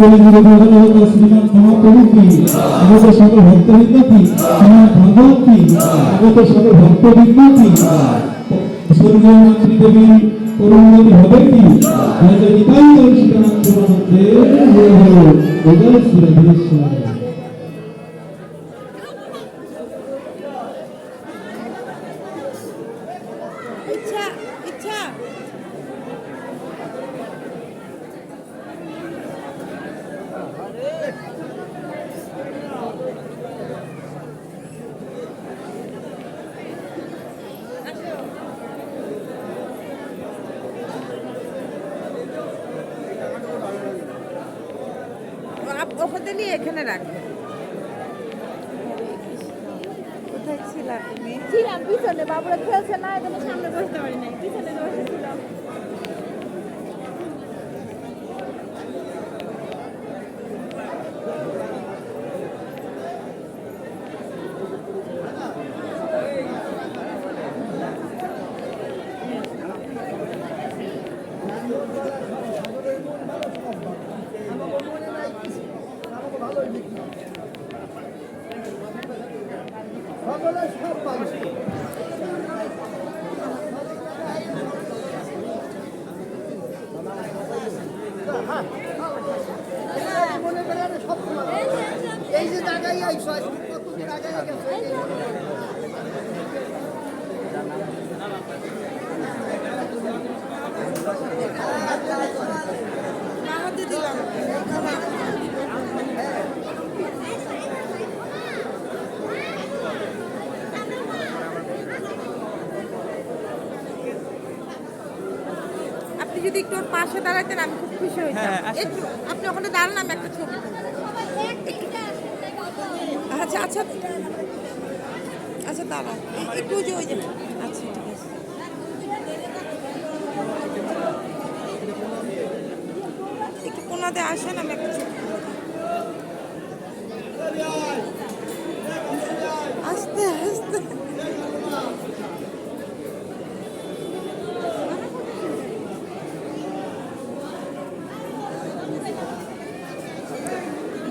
প্রধান হতো শ্রীমান মহাপ্রভু কি আমাদের সকল ভক্তবৃন্দ কি শ্রীমান ভাগবত আমাদের সকল ভক্তবৃন্দ কি স্বর্গীয় মন্ত্রী দেবী পরমগতি হবে কি রাজা নিতাই মধ্যে গোদাল শ্রীরাধেশ্বর ইচ্ছা ইচ্ছা। আপ- ওখানে নিয়ে এখানে রাখবে। কোথায় ছিলাম ছিলাম, পিছনে, বাবুরা খেলছে, না, এখানে সামনে বসতে পারি নাই। পিছনে বসেছিলাম। এই যে গেছে আমাদের দিলাম আপনি যদি একটু ওর পাশে দাঁড়াতেন আমি খুব খুশি হইতাম। একটু আপনি ওখানে দাঁড়ান আমি একটা ছবি আচ্ছা আচ্ছা আচ্ছা দাঁড়ান। একটু যে ওই যে। আচ্ছা ঠিক আছে। একটু কোনাতে আসেন আমি একটা ছবি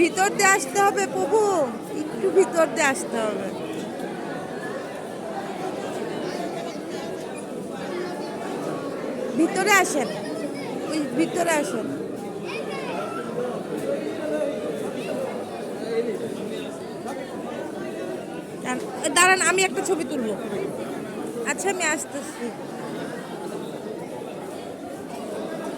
ভিতর দিয়ে আসতে হবে প্রভু। একটু ভিতর দিয়ে আসতে হবে। ভিতরে আসেন। ওই ভিতরে আসেন। দাঁড়ান, আমি একটা ছবি তুলবো। আচ্ছা আমি আসতেছি।